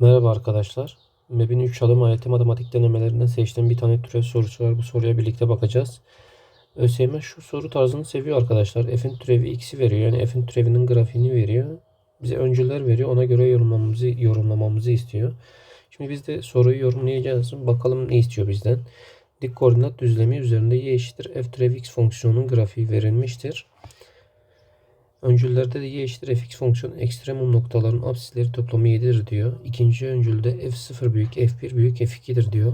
Merhaba arkadaşlar. MEB'in 3 adım AYT matematik denemelerinden seçtiğim bir tane türev sorusu var. Bu soruya birlikte bakacağız. ÖSYM şu soru tarzını seviyor arkadaşlar. F'in türevi x'i veriyor. Yani F'in türevinin grafiğini veriyor. Bize öncüler veriyor. Ona göre yorumlamamızı, yorumlamamızı istiyor. Şimdi biz de soruyu yorumlayacağız. Bakalım ne istiyor bizden. Dik koordinat düzlemi üzerinde y eşittir f türev x fonksiyonunun grafiği verilmiştir. Öncüllerde de y eşittir fx fonksiyonu ekstremum noktaların apsisleri toplamı 7'dir diyor. İkinci öncülde f0 büyük f1 büyük f2'dir diyor.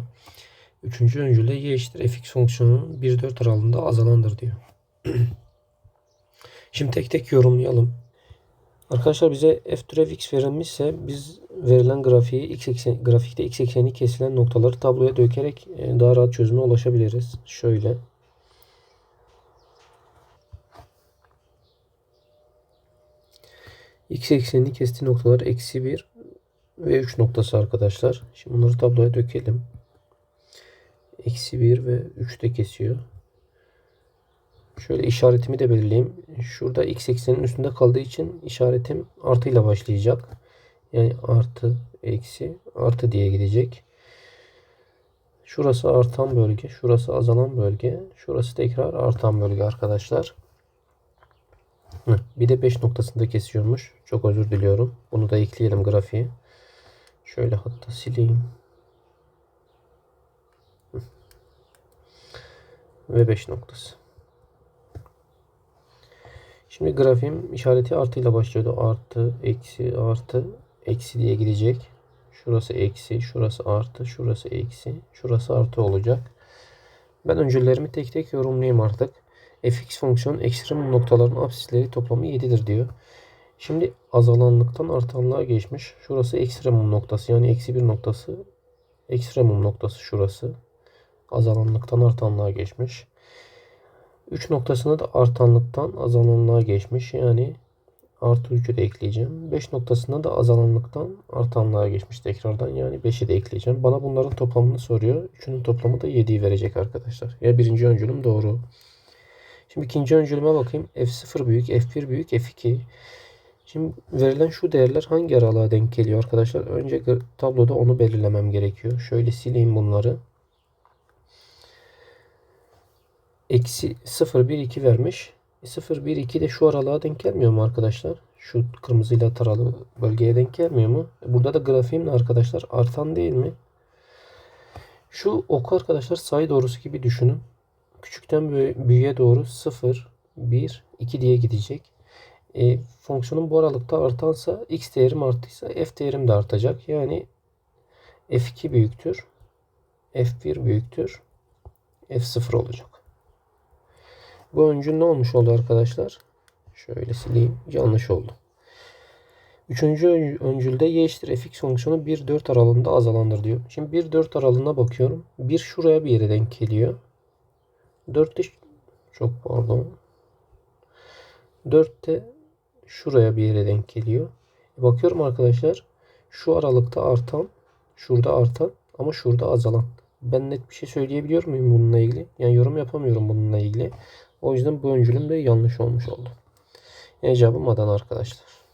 Üçüncü öncülde y eşittir fx fonksiyonunun 1-4 aralığında azalandır diyor. Şimdi tek tek yorumlayalım. Arkadaşlar bize f türev x verilmişse biz verilen grafiği x eksen, grafikte x ekseni kesilen noktaları tabloya dökerek e, daha rahat çözüme ulaşabiliriz. Şöyle. X eksenini kestiği noktalar eksi 1 ve 3 noktası arkadaşlar. Şimdi bunları tabloya dökelim. Eksi 1 ve 3 de kesiyor. Şöyle işaretimi de belirleyeyim. Şurada x eksenin üstünde kaldığı için işaretim artıyla başlayacak. Yani artı eksi artı diye gidecek. Şurası artan bölge, şurası azalan bölge, şurası tekrar artan bölge arkadaşlar. Bir de 5 noktasında kesiyormuş. Çok özür diliyorum. Bunu da ekleyelim grafiğe. Şöyle hatta sileyim. Ve 5 noktası. Şimdi grafiğim işareti artıyla başlıyordu. Artı, eksi, artı, eksi diye gidecek. Şurası eksi, şurası artı, şurası eksi, şurası artı olacak. Ben öncüllerimi tek tek yorumlayayım artık fx fonksiyonun ekstremum noktaların apsisleri toplamı 7'dir diyor. Şimdi azalanlıktan artanlığa geçmiş. Şurası ekstremum noktası yani eksi bir noktası. Ekstremum noktası şurası. Azalanlıktan artanlığa geçmiş. 3 noktasına da artanlıktan azalanlığa geçmiş. Yani artı 3'ü de ekleyeceğim. 5 noktasında da azalanlıktan artanlığa geçmiş tekrardan. Yani 5'i de ekleyeceğim. Bana bunların toplamını soruyor. 3'ünün toplamı da 7'yi verecek arkadaşlar. Ya birinci öncülüm doğru. Şimdi ikinci öncülüme bakayım. F0 büyük, F1 büyük, F2. Şimdi verilen şu değerler hangi aralığa denk geliyor arkadaşlar? Önce tabloda onu belirlemem gerekiyor. Şöyle sileyim bunları. Eksi 0, 1, 2 vermiş. 0, 1, 2 de şu aralığa denk gelmiyor mu arkadaşlar? Şu kırmızıyla taralı bölgeye denk gelmiyor mu? Burada da grafiğim arkadaşlar artan değil mi? Şu oku arkadaşlar sayı doğrusu gibi düşünün küçükten büyüğe doğru 0, 1, 2 diye gidecek. E, fonksiyonun bu aralıkta artansa x değerim arttıysa f değerim de artacak. Yani f2 büyüktür. f1 büyüktür. f0 olacak. Bu öncül ne olmuş oldu arkadaşlar? Şöyle sileyim. Yanlış oldu. Üçüncü öncülde y eşittir fx fonksiyonu 1-4 aralığında azalandır diyor. Şimdi 1-4 aralığına bakıyorum. 1 şuraya bir yere denk geliyor. 4 de çok pardon. 4 de şuraya bir yere denk geliyor. Bakıyorum arkadaşlar. Şu aralıkta artan, şurada artan ama şurada azalan. Ben net bir şey söyleyebiliyor muyum bununla ilgili? Yani yorum yapamıyorum bununla ilgili. O yüzden bu öncülüm de yanlış olmuş oldu. Yani cevabım Adana arkadaşlar.